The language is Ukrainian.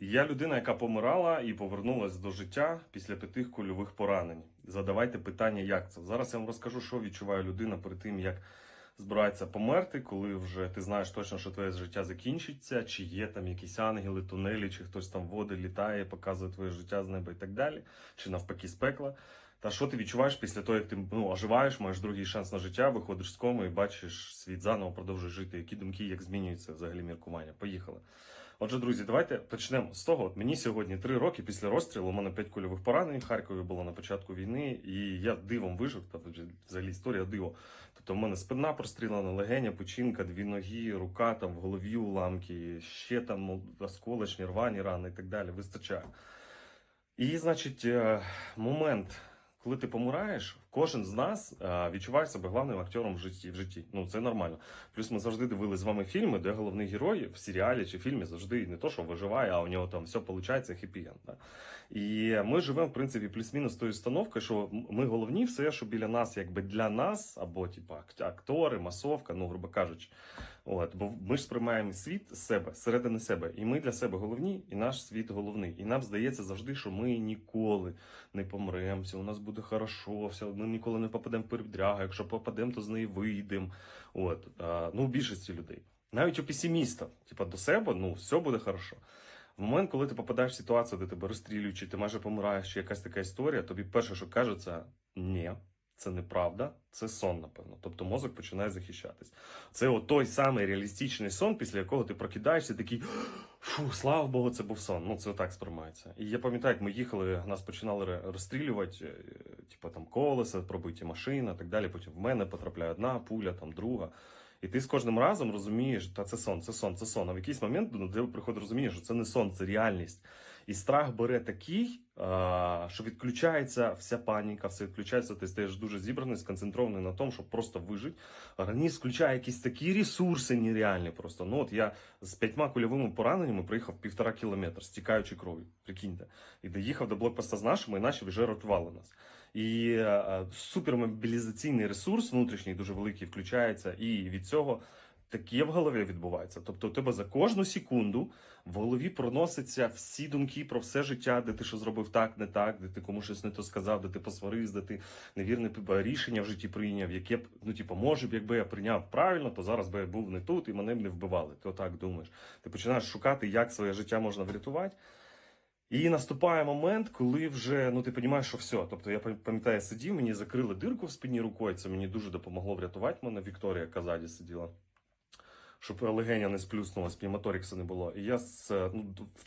Я людина, яка помирала і повернулася до життя після п'яти кульових поранень. Задавайте питання, як це. Зараз я вам розкажу, що відчуває людина перед тим, як збирається померти, коли вже ти знаєш точно, що твоє життя закінчиться, чи є там якісь ангели, тунелі, чи хтось там води літає, показує твоє життя з неба і так далі, чи навпаки з пекла. Та що ти відчуваєш після того, як ти ну, оживаєш, маєш другий шанс на життя, виходиш з коми і бачиш світ заново, продовжуєш жити. Які думки, як змінюється взагалі міркування? Поїхали. Отже, друзі, давайте почнемо з того. От мені сьогодні три роки після розстрілу. У мене п'ять кульових поранень в Харкові було на початку війни, і я дивом вижив. Тобто, взагалі історія диво. Тобто, в мене спина прострілена, легеня, печінка, дві ноги, рука там в голові уламки, ще там осколочні, рвані рани і так далі. Вистачає. І, значить, е, момент, коли ти помираєш, кожен з нас е, відчуває себе главним актором в житті. В житті. Ну це нормально. Плюс ми завжди дивилися з вами фільми, де головний герой в серіалі чи фільмі завжди не то, що виживає, а у нього там все виходить хеппі-енд. Да? І ми живемо, в принципі, плюс-мінус тою установкою, що ми головні, все, що біля нас, якби для нас, або типа актори, масовка, ну грубо кажучи. От, бо ми ж сприймаємо світ з себе, зсередини себе, і ми для себе головні, і наш світ головний. І нам здається завжди, що ми ніколи не помремо, все у нас буде хорошо, все, ми ніколи не попадемо в передрягу, якщо попадемо, то з неї вийдемо. От, а, ну, у більшості людей. Навіть у песиміста, типа до себе, ну, все буде хорошо. В момент, коли ти попадаєш в ситуацію, де тебе розстрілюють, чи ти майже помираєш, чи якась така історія, тобі перше, що кажеться, ні, це неправда, це сон, напевно. Тобто мозок починає захищатись. Це от той самий реалістичний сон, після якого ти прокидаєшся, такий фу, слава Богу, це був сон. Ну це так сприймається. І я пам'ятаю, як ми їхали, нас починали розстрілювати, е, типу там колеса, пробиті машини, так далі. Потім в мене потрапляє одна пуля, там друга. І ти з кожним разом розумієш, та це сон, це сон, це сон. А в якийсь момент до тебе приходить розуміння, що це не сон, це реальність. І страх бере такий, що відключається вся паніка, все відключається, ти стаєш дуже зібраний, сконцентрований на тому, щоб просто вижити. Організм включає якісь такі ресурси нереальні просто. Ну от я з п'ятьма кульовими пораненнями приїхав півтора кілометра, стікаючи кров'ю. Прикиньте. І доїхав до блокпоста з нашими, і наші вже рятували нас. І е, супермобілізаційний ресурс внутрішній дуже великий включається, і від цього таке в голові відбувається. Тобто, у тебе за кожну секунду в голові проносяться всі думки про все життя, де ти що зробив так, не так, де ти комусь щось не то сказав, де ти посварився, де ти невірне рішення в житті прийняв, яке б, ну типу, може б, якби я прийняв правильно, то зараз би я був не тут і мене б не вбивали. Ти отак думаєш. Ти починаєш шукати, як своє життя можна врятувати. І наступає момент, коли вже ну ти розумієш, що все. Тобто я пам'ятаю, сидів, мені закрили дирку в спині рукою. Це мені дуже допомогло врятувати мене. Вікторія Казаді сиділа. Щоб легеня не сплюснулась, пневмоторікса не було. І я з, ну,